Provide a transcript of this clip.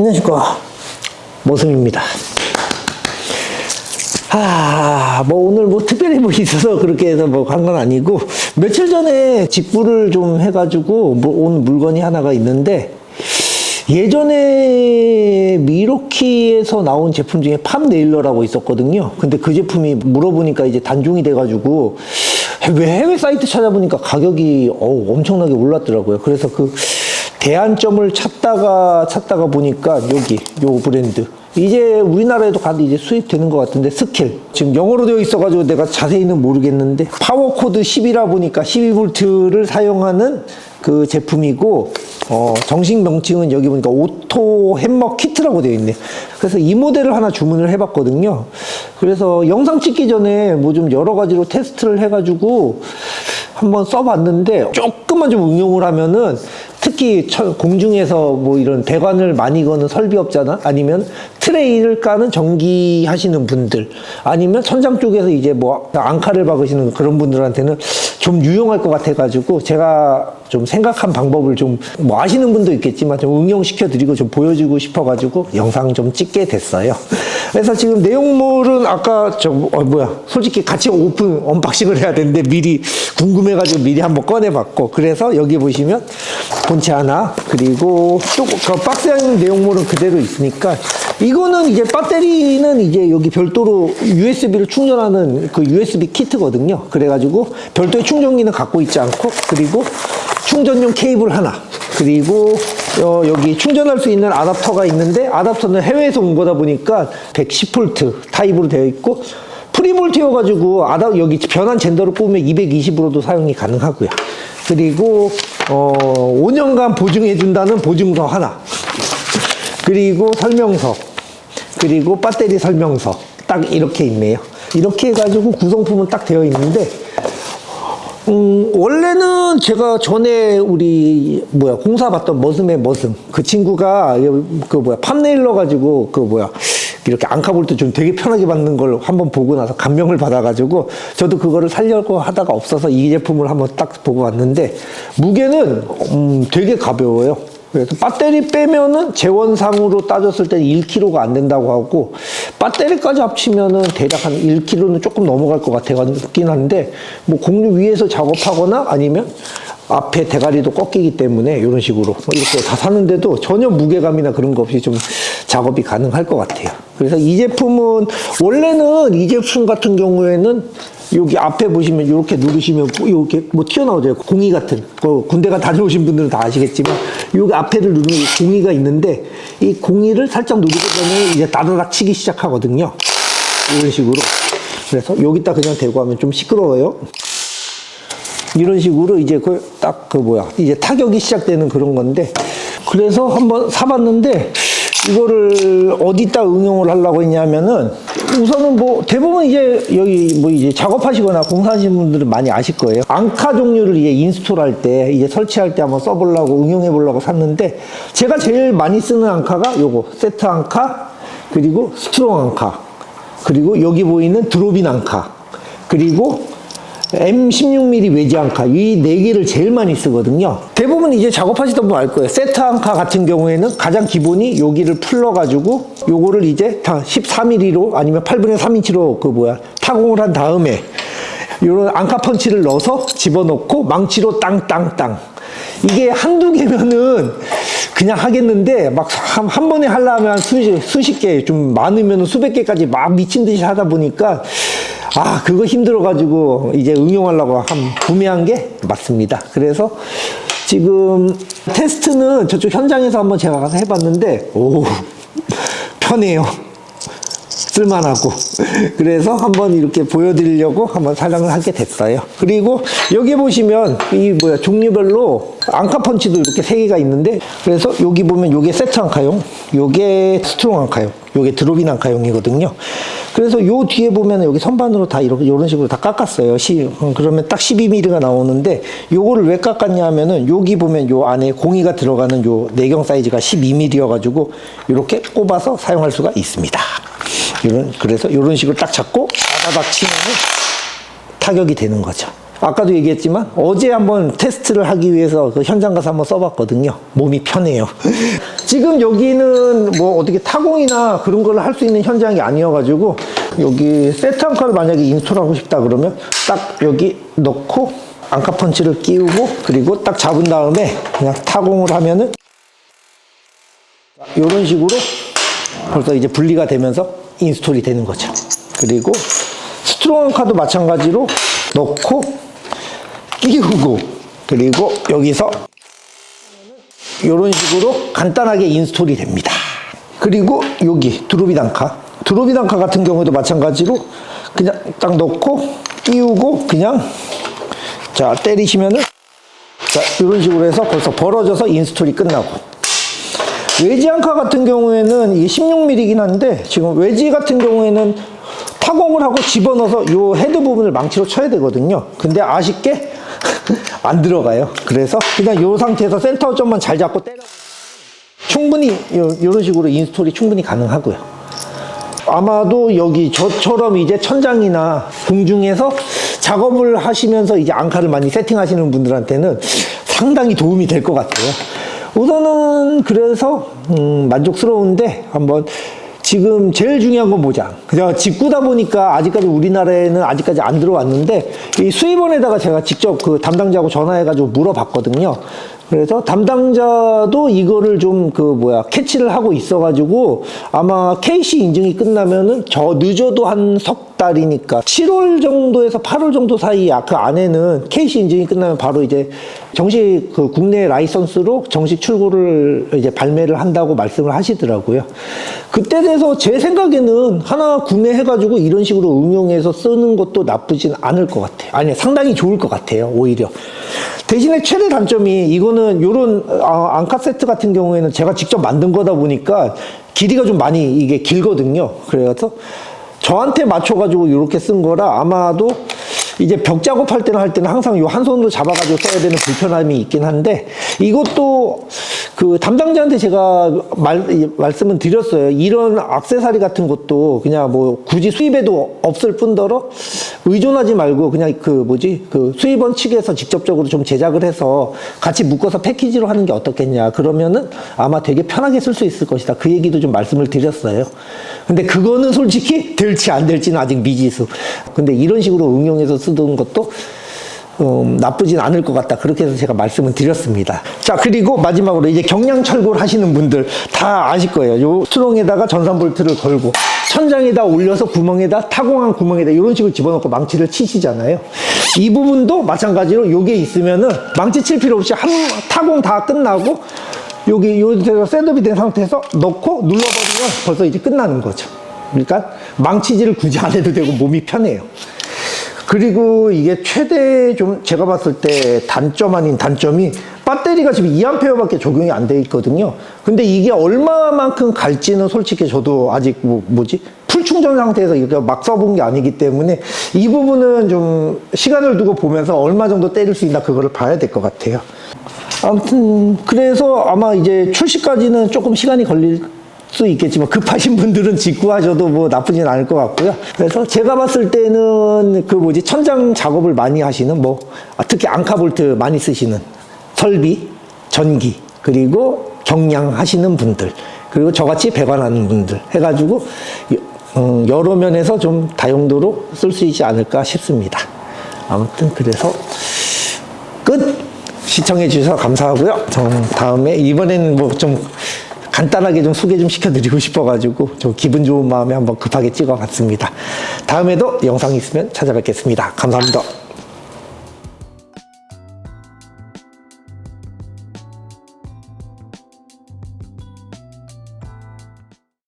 안녕하십니까. 모습입니다. 아, 뭐 오늘 뭐 특별히 뭐 있어서 그렇게 해서 뭐 한 건 아니고 며칠 전에 직구를 좀 해가지고 뭐 온 물건이 하나가 있는데 예전에 미로키에서 나온 제품 중에 팜 네일러라고 있었거든요. 근데 그 제품이 물어보니까 이제 단종이 돼가지고 왜 해외 사이트 찾아보니까 가격이 어우, 엄청나게 올랐더라고요. 그래서 그 대안점을 찾다가 찾다가 보니까 여기 요 브랜드 이제 우리나라에도 가도 이제 수입되는 것 같은데 스킬 지금 영어로 되어 있어가지고 내가 자세히는 모르겠는데 파워 코드 10이라 보니까 12V를 사용하는 그 제품이고 어, 정식 명칭은 여기 보니까 오토 햄머 키트라고 되어 있네. 그래서 이 모델을 하나 주문을 해봤거든요. 그래서 영상 찍기 전에 뭐 좀 여러 가지로 테스트를 해가지고 한번 써봤는데 조금만 좀 응용을 하면은 특히 처- 공중에서 뭐 이런 배관을 많이 거는 설비업자나 아니면 트레이를 까는 전기 하시는 분들 아니면 천장 쪽에서 이제 뭐 앙카를 박으시는 그런 분들한테는 좀 유용할 것 같아가지고 제가 좀 생각한 방법을 좀 뭐 아시는 분도 있겠지만 좀 응용시켜 드리고 좀 보여주고 싶어가지고 영상 좀 찍게 됐어요. 그래서 지금 내용물은 아까 저 어, 뭐야 솔직히 같이 오픈 언박싱을 해야 되는데 미리 궁금해가지고 미리 한번 꺼내봤고 그래서 여기 보시면 본체 하나 그리고 또그 박스에 있는 내용물은 그대로 있으니까 이거는 이제 배터리는 이제 여기 별도로 USB를 충전하는 그 USB 키트거든요. 그래가지고 별도의 충전기는 갖고 있지 않고 그리고 충전용 케이블 하나 그리고 어, 여기 충전할 수 있는 아답터가 있는데 아답터는 해외에서 온 거다 보니까 110V 타입으로 되어 있고 프리볼트여 가지고 아답 여기 변환 젠더를 뽑으면 220으로도 사용이 가능하고요. 그리고 어, 5년간 보증해 준다는 보증서 하나. 그리고 설명서. 그리고 배터리 설명서. 딱 이렇게 있네요. 이렇게 해 가지고 구성품은 딱 되어 있는데 음, 원래는 제가 전에 우리 뭐야 공사 받던 머슴의 머슴 그 친구가 그 뭐야 팜네일러 가지고 그 뭐야 이렇게 앙카볼트 좀 되게 편하게 받는 걸 한번 보고 나서 감명을 받아가지고 저도 그거를 살려고 하다가 없어서 이 제품을 한번 딱 보고 왔는데 무게는 음, 되게 가벼워요. 그래서 배터리 빼면은 재원상으로 따졌을 때 1kg가 안 된다고 하고 배터리까지 합치면은 대략 한 1kg는 조금 넘어갈 것 같긴 한데 뭐 공유 위에서 작업하거나 아니면 앞에 대가리도 꺾이기 때문에 이런 식으로 뭐 이렇게 다 사는데도 전혀 무게감이나 그런 거 없이 좀 작업이 가능할 것 같아요. 그래서 이 제품은 원래는 이 제품 같은 경우에는 여기 앞에 보시면 이렇게 누르시면 이렇게 뭐 튀어나오죠. 공이 같은. 그 군대가 다녀오신 분들은 다 아시겠지만 여기 앞에를 누르면 공이가 있는데 이 공이를 살짝 누르게 되면 이제 따다닥 치기 시작하거든요. 이런 식으로. 그래서 여기다 그냥 대고 하면 좀 시끄러워요. 이런 식으로 이제 그 딱 그 뭐야 이제 타격이 시작되는 그런 건데 그래서 한번 사봤는데 이거를 어디다 응용을 하려고 했냐면은 우선은 뭐 대부분 이제 여기 뭐 이제 작업하시거나 공사하시는 분들은 많이 아실 거예요. 앙카 종류를 이제 인스톨할 때 이제 설치할 때 한번 써보려고 응용해 보려고 샀는데 제가 제일 많이 쓰는 앙카가 요거 세트 앙카 그리고 스트롱 앙카 그리고 여기 보이는 드로빈 앙카 그리고 M16mm 외지 앙카 이 네 개를 제일 많이 쓰거든요. 대부분 이제 작업하시던 분 알 거예요. 세트 앙카 같은 경우에는 가장 기본이 여기를 풀러가지고 요거를 이제 다 14mm로 아니면 8분의 3인치로 그 뭐야 타공을 한 다음에 요런 앙카 펀치를 넣어서 집어넣고 망치로 땅땅땅 이게 한두 개면은 그냥 하겠는데 막한 번에 하려면 수십, 수십 개, 좀 많으면 수백 개까지 막 미친 듯이 하다 보니까 아, 그거 힘들어가지고 이제 응용하려고 한, 구매한 게 맞습니다. 그래서 지금 테스트는 저쪽 현장에서 한번 제가 가서 해봤는데, 오, 편해요. 쓸만하고 그래서 한번 이렇게 보여드리려고 한번 촬영을 하게 됐어요 그리고 여기 보시면 이 뭐야 종류별로 앙카 펀치도 이렇게 세 개가 있는데 그래서 여기 보면 요게 세트 앙카용 요게 스트롱 앙카용 요게 드로빈 앙카용이거든요 그래서 요 뒤에 보면 여기 선반으로 다 이렇게 이런 식으로 다 깎았어요 시, 음, 그러면 딱 12mm가 나오는데 요거를 왜 깎았냐 하면은 여기 보면 요 안에 공이가 들어가는 요 내경 사이즈가 12mm여 가지고 이렇게 꼽아서 사용할 수가 있습니다 이런 그래서 이런 식으로 딱 잡고 아다닥 치면 타격이 되는 거죠. 아까도 얘기했지만 어제 한번 테스트를 하기 위해서 그 현장 가서 한번 써봤거든요. 몸이 편해요. 지금 여기는 뭐 어떻게 타공이나 그런 걸 할 수 있는 현장이 아니어가지고 여기 세트 앙카를 만약에 인스톨하고 싶다 그러면 딱 여기 넣고 앙카 펀치를 끼우고 그리고 딱 잡은 다음에 그냥 타공을 하면은 이런 식으로 벌써 이제 분리가 되면서 인스톨이 되는 거죠. 그리고 스트롱 카도 마찬가지로 넣고 끼우고 그리고 여기서 이런 식으로 간단하게 인스톨이 됩니다. 그리고 여기 드로비단카 드로비단카 같은 경우도 마찬가지로 그냥 딱 넣고 끼우고 그냥 자 때리시면은 자 이런 식으로 해서 벌써 벌어져서 인스톨이 끝나고 외지 앙카 같은 경우에는 이게 16mm이긴 한데 지금 외지 같은 경우에는 타공을 하고 집어넣어서 요 헤드 부분을 망치로 쳐야 되거든요. 근데 아쉽게 안 들어가요. 그래서 그냥 요 상태에서 센터 점만 잘 잡고 때려 충분히 요, 요런 식으로 인스톨이 충분히 가능하고요. 아마도 여기 저처럼 이제 천장이나 공중에서 작업을 하시면서 이제 앙카를 많이 세팅하시는 분들한테는 상당히 도움이 될 것 같아요. 우선은 그래서 음, 만족스러운데 한번 지금 제일 중요한 건 뭐냐. 그냥 직구다 보니까 아직까지 우리나라에는 아직까지 안 들어왔는데 이 수입원에다가 제가 직접 그 담당자하고 전화해가지고 물어봤거든요. 그래서 담당자도 이거를 좀 그 뭐야 캐치를 하고 있어가지고 아마 KC 인증이 끝나면은 저 늦어도 한 석 달이니까 7월 정도에서 8월 정도 사이 그 안에는 KC 인증이 끝나면 바로 이제 정식 그 국내 라이선스로 정식 출고를 이제 발매를 한다고 말씀을 하시더라고요. 그때 돼서 제 생각에는 하나 구매해가지고 이런 식으로 응용해서 쓰는 것도 나쁘진 않을 것 같아요. 아니 상당히 좋을 것 같아요. 오히려. 대신에 최대 단점이 이거는 요런 아, 앙카 세트 같은 경우에는 제가 직접 만든 거다 보니까 길이가 좀 많이 이게 길거든요. 그래서 저한테 맞춰가지고 이렇게 쓴 거라 아마도 이제 벽 작업할 때는 할 때는 항상 요 한 손으로 잡아가지고 써야 되는 불편함이 있긴 한데 이것도 그 담당자한테 제가 말, 말씀은 드렸어요. 이런 악세사리 같은 것도 그냥 뭐 굳이 수입에도 없을 뿐더러 의존하지 말고 그냥 그 뭐지 그 수입원 측에서 직접적으로 좀 제작을 해서 같이 묶어서 패키지로 하는 게 어떻겠냐. 그러면은 아마 되게 편하게 쓸 수 있을 것이다. 그 얘기도 좀 말씀을 드렸어요. 근데 그거는 솔직히 될지 안 될지는 아직 미지수. 근데 이런 식으로 응용해서 쓰던 것도 음, 나쁘진 않을 것 같다. 그렇게 해서 제가 말씀을 드렸습니다. 자, 그리고 마지막으로 이제 경량 철골 하시는 분들 다 아실 거예요. 요 스트롱에다가 전산 볼트를 걸고 천장에다 올려서 구멍에다 타공한 구멍에다 이런 식으로 집어넣고 망치를 치시잖아요. 이 부분도 마찬가지로 요게 있으면은 망치 칠 필요 없이 한 타공 다 끝나고 여기 요새가 셋업이 된 상태에서 넣고 눌러버리면 벌써 이제 끝나는 거죠. 그러니까 망치질을 굳이 안 해도 되고 몸이 편해요. 그리고 이게 최대 좀 제가 봤을 때 단점 아닌 단점이 배터리가 지금 2A밖에 적용이 안 돼 있거든요. 근데 이게 얼마만큼 갈지는 솔직히 저도 아직 뭐, 뭐지? 풀 충전 상태에서 이거 막 써본 게 아니기 때문에 이 부분은 좀 시간을 두고 보면서 얼마 정도 때릴 수 있나 그거를 봐야 될 것 같아요. 아무튼 그래서 아마 이제 출시까지는 조금 시간이 걸릴 수 있겠지만 급하신 분들은 직구하셔도 뭐 나쁘진 않을 것 같고요. 그래서 제가 봤을 때는 그 뭐지 천장 작업을 많이 하시는 뭐 아, 특히 앙카볼트 많이 쓰시는 설비, 전기 그리고 경량 하시는 분들 그리고 저같이 배관하는 분들 해가지고 음, 여러 면에서 좀 다용도로 쓸 수 있지 않을까 싶습니다. 아무튼 그래서 끝 시청해 주셔서 감사하고요. 좀 다음에 이번에는 뭐좀 간단하게 좀 소개 좀 시켜드리고 싶어가지고 좀 기분 좋은 마음에 한번 급하게 찍어봤습니다. 다음에도 영상 있으면 찾아뵙겠습니다. 감사합니다.